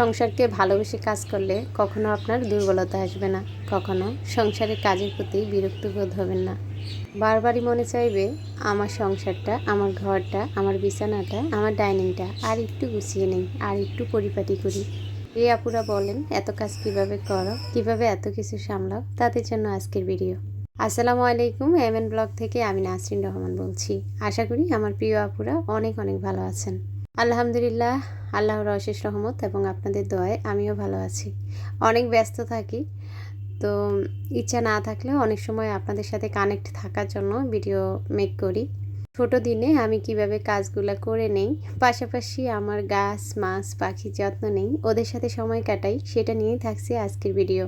সংসারকে ভালোবেসে কাজ করলে কখনো আপনার দুর্বলতা আসবে না, কখনো সংসারের কাজের প্রতি বিরক্ত বোধ হবেন না। বারবারই মনে চাইবে, আমার সংসারটা, আমার ঘরটা, আমার বিছানাটা, আমার ডাইনিংটা আর একটু গুছিয়ে নেই, আর একটু পরিপাটি করি। এই আপুরা বলেন, এত কাজ কীভাবে করো, কীভাবে এত কিছু সামলাও, তাদের জন্য আজকের ভিডিও। আসসালামু আলাইকুম এম এন ব্লগ থেকে আমি নাসরিন রহমান বলছি। আশা করি আমার প্রিয় আপুরা অনেক অনেক ভালো আছেন। আলহামদুলিল্লাহ, আল্লাহর অশেষ রহমত এবং আপনাদের দোয়ায় আমিও ভালো আছি। অনেক ব্যস্ত থাকি, তো ইচ্ছা না থাকলেও অনেক সময় আপনাদের সাথে কানেক্ট থাকার জন্য ভিডিও মেক করি। ছোট দিনে আমি কীভাবে কাজগুলো করে নেই, পাশাপাশি আমার গাছ, মাছ, পাখির যত্ন নেই, ওদের সাথে সময় কাটাই, সেটা নিয়েই থাকছে আজকের ভিডিও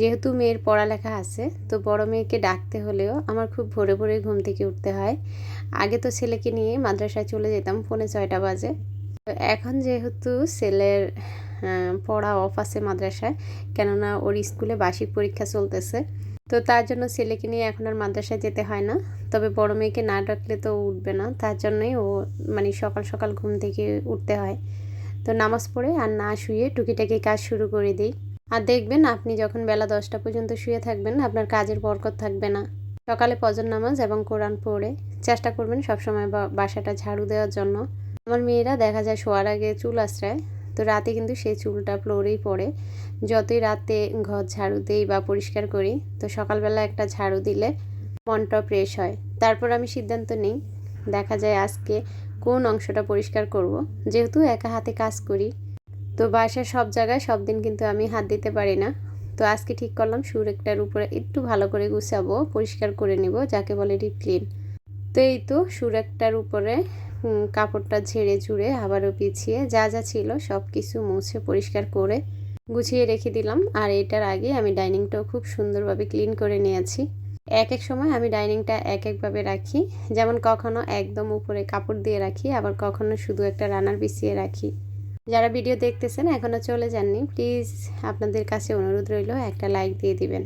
যেহেতু মেয়ের পড়ালেখা আছে, তো বড় মেয়েকে ডাকতে হলেও আমার খুব ভোরে ভোরে ঘুম থেকে উঠতে হয়। আগে তো ছেলেকে নিয়ে মাদ্রাসায় চলে যেতাম পৌনে ছয়টা বাজে। এখন যেহেতু ছেলের পড়া অফ আছে মাদ্রাসায়, কেননা ওর স্কুলে বার্ষিক পরীক্ষা চলতেছে, তো তার জন্য ছেলেকে নিয়ে এখন আর মাদ্রাসায় যেতে হয় না। তবে বড় মেয়েকে না ডাকলে তো উঠবে না, তার জন্যই ও মানে সকাল সকাল ঘুম থেকে উঠতে হয়। তো নামাজ পড়ে আর না শুয়ে টুকিটাকি কাজ শুরু করে দিই। আর দেখবেন আপনি যখন বেলা দশটা পর্যন্ত শুয়ে থাকবেন, আপনার কাজের বরকত থাকবে না। সকালে ফজর নামাজ এবং কোরআন পড়ে চেষ্টা করবেন সবসময় বাসাটা ঝাড়ু দেওয়ার জন্য। আমার মেয়েরা দেখা যায় শোয়ার আগে চুল আশ্রায়, তো রাতে কিন্তু সেই চুলটা ফ্লোরেই পড়ে। যতই রাতে ঘর ঝাড়ু দেই বা পরিষ্কার করি, তো সকালবেলা একটা ঝাড়ু দিলে মনটা ফ্রেশ হয়। তারপর আমি সিদ্ধান্ত নিই, দেখা যায় আজকে কোন অংশটা পরিষ্কার করব। যেহেতু একা হাতে কাজ করি তো বাসার সব জায়গায় সব দিন কিন্তু আমি হাত দিতে পারি না। তো আজকে ঠিক করলাম সুর একটার উপরে একটু ভালো করে গুছাবো, পরিষ্কার করে নিব, যাকে বলে ডিপ ক্লিন তো এই তো সুর একটার উপরে কাপড়টা ঝেড়ে ঝুড়ে আবারও পিছিয়ে যা যা ছিল সব কিছু মুছে পরিষ্কার করে গুছিয়ে রেখে দিলাম। আর এটার আগে আমি ডাইনিংটাও খুব সুন্দরভাবে ক্লিন করে নিয়েছি। এক এক সময় আমি ডাইনিংটা এক একভাবে রাখি। যেমন কখনো একদম উপরে কাপড় দিয়ে রাখি, আবার কখনো শুধু একটা রানার বিছিয়ে রাখি। যারা ভিডিও দেখতেছেন এখনও চলে যাননি, প্লিজ আপনাদের কাছে অনুরোধ রইল, একটা লাইক দিয়ে দিবেন।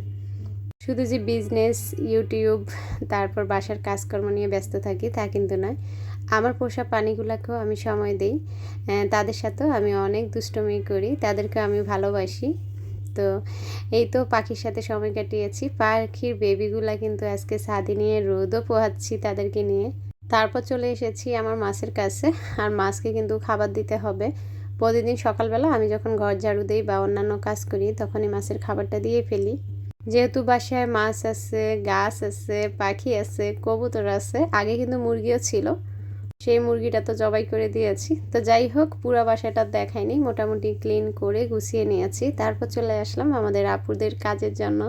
শুধু যে বিজনেস, ইউটিউব, তারপর বাসার কাজকর্ম নিয়ে ব্যস্ত থাকি, তা কিন্তু নয়। আমার পোষা প্রাণীগুলোকেও আমি সময় দিই তাদের সাথেও আমি অনেক দুষ্টুমি করি তাদেরকে আমি ভালোবাসি। তো এই তো পাখির সাথে সময় কাটিয়েছি, পাখির বেবিগুলা কিন্তু আজকে ছাদে নিয়ে রোদও পোহাচ্ছি তাদেরকে নিয়ে। তারপর চলে এসেছি আমার মাছের কাছে, আর মাছকে কিন্তু খাবার দিতে হবে। প্রতিদিন সকালবেলা আমি যখন ঘর ঝাড়ু দিই বা অন্যান্য কাজ করি তখনই মাছের খাবারটা দিয়ে ফেলি। যেহেতু বাসায় মাছ আছে গাছ আছে পাখি আছে কবুতর আছে আগে কিন্তু মুরগিও ছিল। সেই মুরগিটা তো জবাই করে দিয়েছি। তো যাই হোক পুরো বাসাটা দেখায়নি। মোটামুটি ক্লিন করে গুছিয়ে নিয়েছি। তারপর চলে আসলাম আমাদের আপুদের কাজের জন্য।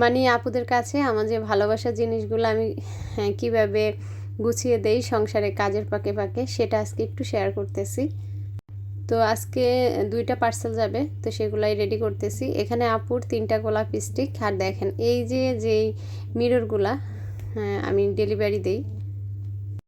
মানে আপুদের কাছে আমার যে ভালোবাসার জিনিসগুলো আমি হ্যাঁ, কীভাবে গুছিয়ে দেই সংসারে কাজের পাকে পাকে সেটা আজকে একটু শেয়ার করতেছি। তো আজকে দুইটা পার্সেল যাবে তো সেগুলাই রেডি করতেছি। এখানে আপুর তিনটা গোলাপ স্টিক আর দেখেন এই যে যেই মিররগুলা হ্যাঁ, আমি ডেলিভারি দেই।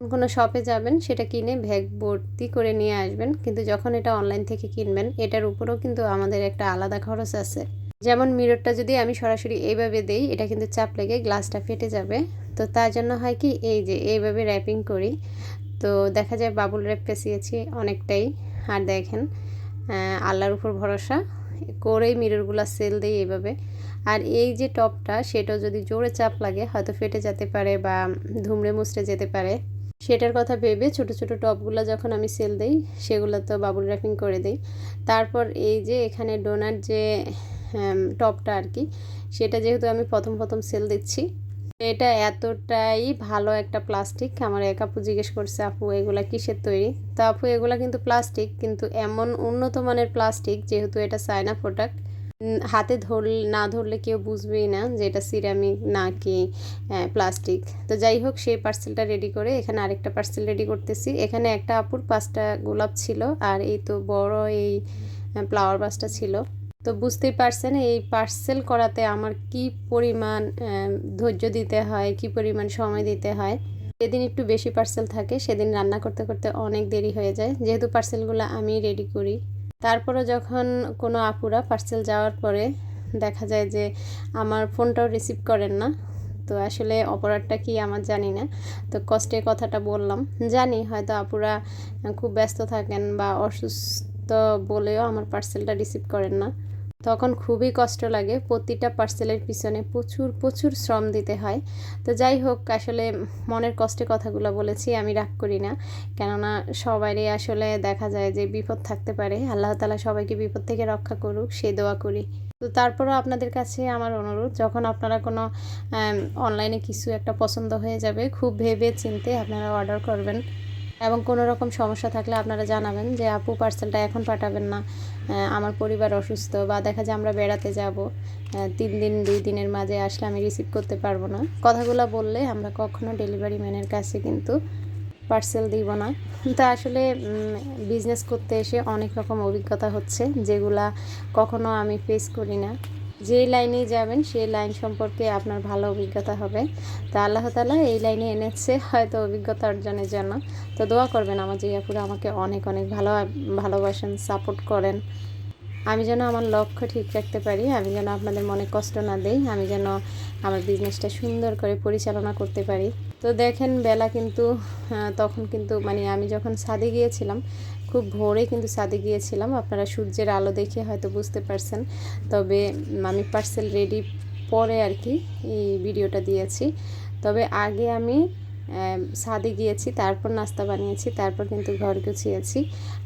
কোনো শপে যাবেন সেটা কিনে ব্যাগ ভর্তি করে নিয়ে আসবেন। কিন্তু যখন এটা অনলাইন থেকে কিনবেন এটার উপরেও কিন্তু আমাদের একটা আলাদা খরচ আছে। যেমন মিররটা যদি আমি সরাসরি এইভাবে দেই এটা কিন্তু চাপ লেগে গ্লাসটা ফেটে যাবে। তো তার জন্য হয় কি এই যে এইভাবে র্যাপিং করি। তো দেখা যায় বাবুল র্যাপ পেঁচিয়েছি অনেকটাই। আর দেখেন আল্লাহর উপর ভরসা করেই মিররগুলো সেল দেই এইভাবে। আর এই যে টপটা, সেটাও যদি জোরে চাপ লাগে, হয়তো ফেটে যেতে পারে বা ধুমড়ে মুচড়ে যেতে পারে। সেটার কথা ভেবে ছোট ছোট টপগুলো যখন আমি সেল দেই, সেগুলো তো বাবুল র্যাপিং করে দেই। তারপর এই যে এখানে ডোনার যে টপটা আর কি, সেটা যেহেতু আমি প্রথম প্রথম সেল দিচ্ছি এটা এতটাই ভালো একটা প্লাস্টিক, আমার এক আপু জিজ্ঞেস করছে, আপু, এগুলা কিসের তৈরি? তো আপু, এগুলা কিন্তু প্লাস্টিক, কিন্তু এমন উন্নত মানের প্লাস্টিক, যেহেতু এটা চায়না প্রোডাক্ট হাতে ধর না ধরলে কেউ বুঝবেই না যে এটা সিরামিক না কি প্লাস্টিক। তো যাই হোক, সেই পার্সেলটা রেডি করে এখানে আরেকটা পার্সেল রেডি করতেছি। এখানে একটা আপুর পাঁচটা গোলাপ ছিল, আর এই তো বড় এই ফ্লাওয়ার বাসটা ছিল। তো বুঝতেই পারছেন এই পার্সেল করাতে আমার কি পরিমাণ ধৈর্য দিতে হয় কি পরিমাণ সময় দিতে হয়? যেদিন একটু বেশি পার্সেল থাকে সেদিন রান্না করতে করতে অনেক দেরি হয়ে যায়। যেহেতু পার্সেলগুলো আমি রেডি করি। তারপরে যখন কোনো আপুরা পার্সেল যাওয়ার পরে দেখা যায় যে আমার ফোনটাও রিসিভ করেন না তো আসলে অপরাধটা কি আমার জানি না। তো কষ্টের কথাটা বললাম। জানি হয়তো আপুরা খুব ব্যস্ত থাকেন বা অসুস্থ বলেও আমার পার্সেলটা রিসিভ করেন না। তখন খুবই কষ্ট লাগে। প্রতিটা পার্সেলের পিছনে প্রচুর প্রচুর শ্রম দিতে হয়। তো যাই হোক, আসলে মনের কষ্টে কথাগুলো বলেছি, আমি রাগ করি না। কেননা সবারই আসলে দেখা যায় যে বিপদ থাকতে পারে। আল্লাহ তালা সবাইকে বিপদ থেকে রক্ষা করুক, সে দোয়া করি। তো তারপরও আপনাদের কাছে আমার অনুরোধ, যখন আপনারা কোনো অনলাইনে কিছু একটা পছন্দ হয়ে যাবে, খুব ভেবে চিনতে আপনারা অর্ডার করবেন। এবং কোনো রকম সমস্যা থাকলে আপনারা জানাবেন যে, আপু পার্সেলটা এখন পাঠাবেন না। আমার পরিবার অসুস্থ বা দেখা যায় আমরা বেড়াতে যাব। তিন দিন, দুই দিনের মাঝে আসলে আমি রিসিভ করতে পারব না। কথাগুলো বললে আমরা কখনো ডেলিভারি ম্যানের কাছে কিন্তু পার্সেল দিব না। তা আসলে বিজনেস করতে এসে অনেক রকম অভিজ্ঞতা হচ্ছে যেগুলা কখনো আমি ফেস করি না। যে লাইনে যাবেন সেই লাইন সম্পর্কে আপনার ভালো অভিজ্ঞতা হবে। তা আল্লাহ তালা এই লাইনে এনেছে হয়তো অভিজ্ঞতা অর্জনের জন্য। তো দোয়া করবেন আমার জিয়াপুরে আমাকে অনেক অনেক ভালো, ভালোবাসেন, সাপোর্ট করেন। আমি যেন আমার লক্ষ্য ঠিক রাখতে পারি, আমি যেন আপনাদের মনে কষ্ট না দেই, আমি যেন আমার বিজনেসটা সুন্দর করে পরিচালনা করতে পারি। তো দেখেন বেলা কিন্তু তখন কিন্তু মানে আমি যখন ছাদে গিয়েছিলাম খুব ভোরে কিন্তু ছাদে গিয়েছিলাম। আপনারা সূর্যের আলো দেখে হয়তো বুঝতে পারছেন। তবে আমি পার্সেল রেডি পরে আর কি এই ভিডিওটা দিয়েছি। তবে আগে আমি ছাদে গিয়েছি, তারপর নাস্তা বানিয়েছি, তারপর কিন্তু ঘর গুছিয়েছি।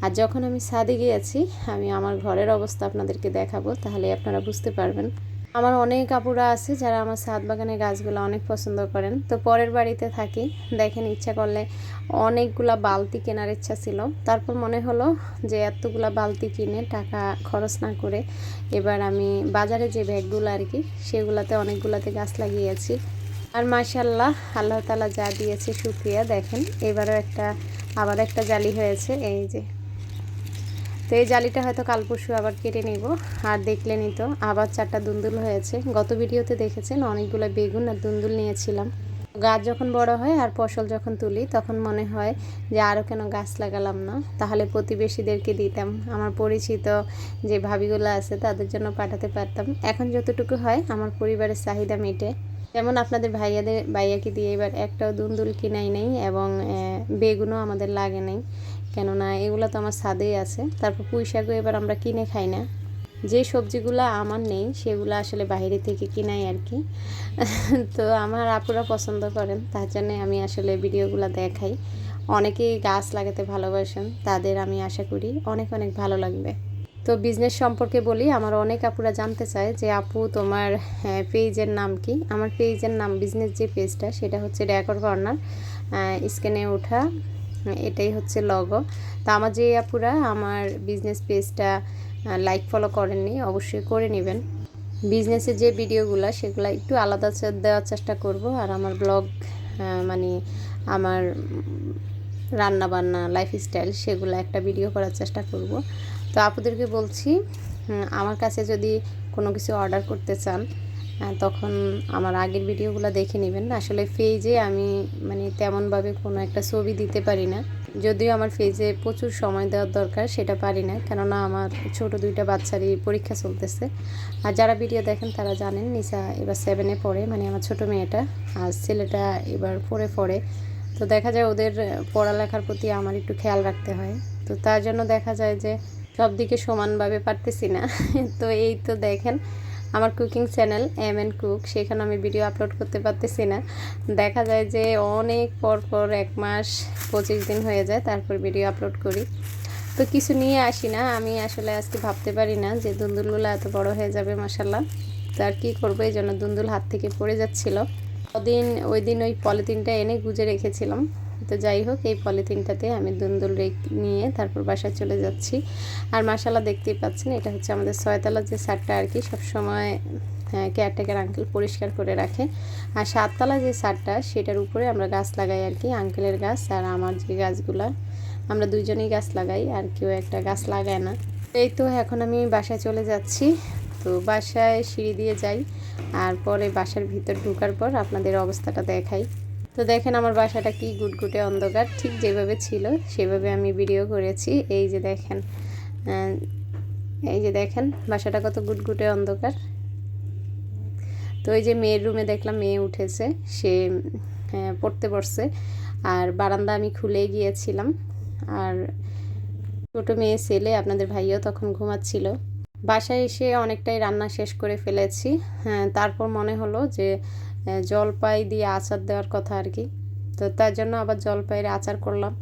আর যখন আমি ছাদে গিয়েছি, আমি আমার ঘরের অবস্থা আপনাদেরকে দেখাবো, তাহলে আপনারা বুঝতে পারবেন। আমার অনেক কাপুরা আছে যারা আমার ছাদ বাগানের গাছগুলো অনেক পছন্দ করেন। তো পরের বাড়িতে থাকি। দেখেন, ইচ্ছা করলে অনেকগুলা বালতি কেনার ইচ্ছা ছিল। তারপর মনে হলো যে এতগুলা বালতি কিনে টাকা খরচ না করে এবার আমি বাজারে যে ব্যাগগুলো আর কি, সেগুলাতে অনেকগুলাতে গাছ লাগিয়েছি। আর মাশাল্লাহ আল্লাহ তালা যা দিয়েছে, শুক্রিয়া। দেখেন, এবারও একটা, আবার একটা জালি হয়েছে। এই যে তো এই জালিটা হয়তো কাল পরশু আবার কেটে নেব। আর দেখলেনই তো, আবার চারটা দুন্দুল হয়েছে। গত ভিডিওতে দেখেছেন, অনেকগুলো বেগুন আর দুন্দুল নিয়েছিলাম। গাছ যখন বড় হয় আর ফসল যখন তুলি, তখন মনে হয় যে আরও কেন গাছ লাগালাম না? তাহলে প্রতিবেশীদেরকে দিতাম। আমার পরিচিত যে ভাবিগুলো আছে, তাদের জন্য পাঠাতে পারতাম। এখন যতটুকু হয়, আমার পরিবারের চাহিদা মেটে। যেমন আপনাদের ভাইয়াদের, ভাইয়াকে দিয়ে এবার একটাও দুন্দুল কিনাই নেই এবং বেগুনও আমাদের লাগে নেই। কেননা এগুলো তো আমার ছাদেই আছে। তারপর পুঁই শাকও এবার আমরা কিনে খাই না। যে সবজিগুলো আমার নেই, সেগুলো আসলে বাইরে থেকে কিনাই আর কি। তো আমার আপুরা পছন্দ করেন, তার জন্যে আমি আসলে ভিডিওগুলো দেখাই। অনেকেই গাছ লাগাতে ভালোবাসেন, তাদের আমি আশা করি অনেক অনেক ভালো লাগবে। তো বিজনেস সম্পর্কে বলি, আমার অনেক আপুরা জানতে চায় যে, আপু, তোমার পেজের নাম কি? আমার পেজের নাম বিজনেস যে পেজটা সেটা হচ্ছে ড্যাকর কর্নার স্ক্যানে ওঠা। এটাই হচ্ছে লগো তো আমার যে আপুরা, আমার বিজনেস পেজটা লাইক ফলো করেননি, অবশ্যই করে নেবেন। বিজনেসের যে ভিডিওগুলো সেগুলো একটু আলাদা দেওয়ার চেষ্টা করব। আর আমার ব্লগ মানে আমার রান্না বান্না লাইফস্টাইল সেগুলো একটা ভিডিও করার চেষ্টা করব। তো আপুদেরকে বলছি আমার কাছে যদি কোনো কিছু অর্ডার করতে চান তখন আমার আগের ভিডিওগুলো দেখে নেবেন আসলে ফেজে আমি মানে তেমনভাবে কোনো একটা ছবি দিতে পারি না। যদিও আমার ফেজে প্রচুর সময় দেওয়ার দরকার, সেটা পারি না। কেননা আমার ছোট দুইটা বাচ্চারই পরীক্ষা চলতেছে। আর যারা ভিডিও দেখেন তারা জানেন নিশা এবার সেভেনে পড়ে মানে আমার ছোট মেয়েটা। আর ছেলেটা এবার পড়ে পড়ে। তো দেখা যায় ওদের পড়ালেখার প্রতি আমার একটু খেয়াল রাখতে হয়। তো তার জন্য দেখা যায় যে সব দিকে সমানভাবে পারতেছি না। তো এই তো দেখেন আমার cooking channel M N cook সেখানে আমি ভিডিও আপলোড করতে পারতেছি না। দেখা যায় যে অনেক পর পর এক মাস পঁচিশ দিন হয়ে যায়, তারপর ভিডিও আপলোড করি। তো কিছু নিয়ে আসি না, আমি আসলে আজকে ভাবতে পারি না যে দুন্দুলগুলো এত বড় হয়ে যাবে মাসাল্লাহ তো আর কী করব, এই জন্য দুন্দুল হাত থেকে পড়ে যাচ্ছিল। ওদিন, ওই দিন ওই পলিথিনটা এনে গুজে রেখেছিলাম। তো যাই হোক, এই পলিথিনটাতে আমি দুন্দুল নিয়ে তারপর বাসায় চলে যাচ্ছি। আর মাসালা দেখতেই পাচ্ছেন, এটা হচ্ছে আমাদের ছয়তলার যে সারটা আর কি, সবসময় কেয়ারটেকার আঙ্কেল পরিষ্কার করে রাখে। আর সাততলা যে সারটা, সেটার উপরে আমরা গাছ লাগাই আর কি, আঙ্কেলের গাছ আর আমার যে গাছগুলা। আমরা দুইজনেই গাছ লাগাই, আর কেউ একটা গাছ লাগায় না। এই তো এখন আমি বাসায় চলে যাচ্ছি, তো বাসায় সিঁড়ি দিয়ে যাই, আর পরে বাসার ভিতর ঢুকার পর আপনাদের অবস্থাটা দেখাই। তো দেখেন আমার বাসাটা কি গুটগুটে অন্ধকার, ঠিক যেভাবে ছিল সেভাবে আমি ভিডিও করেছি। এই যে দেখেন এই যে দেখেন, বাসাটা কত গুটগুটে অন্ধকার। তো এই যে মেয়ের রুমে দেখলাম মেয়ে উঠেছে, সে পড়তে বসছে। আর বারান্দা আমি খুলে গিয়েছিলাম। আর ছোটো মেয়ে ছেলে, আপনাদের ভাইও তখন ঘুমাচ্ছিল। বাসায় এসে অনেকটাই রান্না শেষ করে ফেলেছি। হ্যাঁ তারপর মনে হলো যে জলপাই দিয়ে আচার দেওয়ার কথা আর কি। তো তার জন্য আবার জলপাইয়ের আচার করলাম।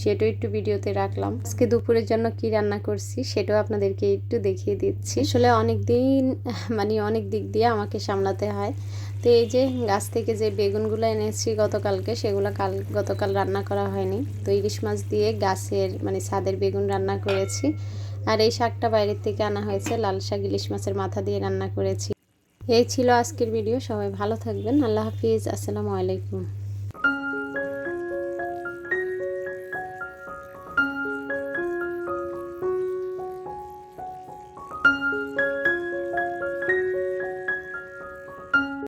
সেটাও একটু ভিডিওতে রাখলাম। আজকে দুপুরের জন্য কি রান্না করছি সেটাও আপনাদেরকে একটু দেখিয়ে দিচ্ছি। আসলে অনেক দিন মানে অনেক দিক দিয়ে আমাকে সামলাতে হয়। তো এই যে গাছ থেকে যে বেগুনগুলো এনেছি গতকালকে, সেগুলো কাল, গতকাল রান্না করা হয়নি। তো ইলিশ মাছ দিয়ে গাছের মানে ছাদের বেগুন রান্না করেছি। আর এই শাকটা বাইরের থেকে আনা হয়েছে। লাল শাক, ইলিশ মাছের মাথা দিয়ে রান্না করেছি। এই ছিল আজকের ভিডিও সবাই ভালো থাকবেন। আল্লাহ হাফিজ। আসসালামু আলাইকুম।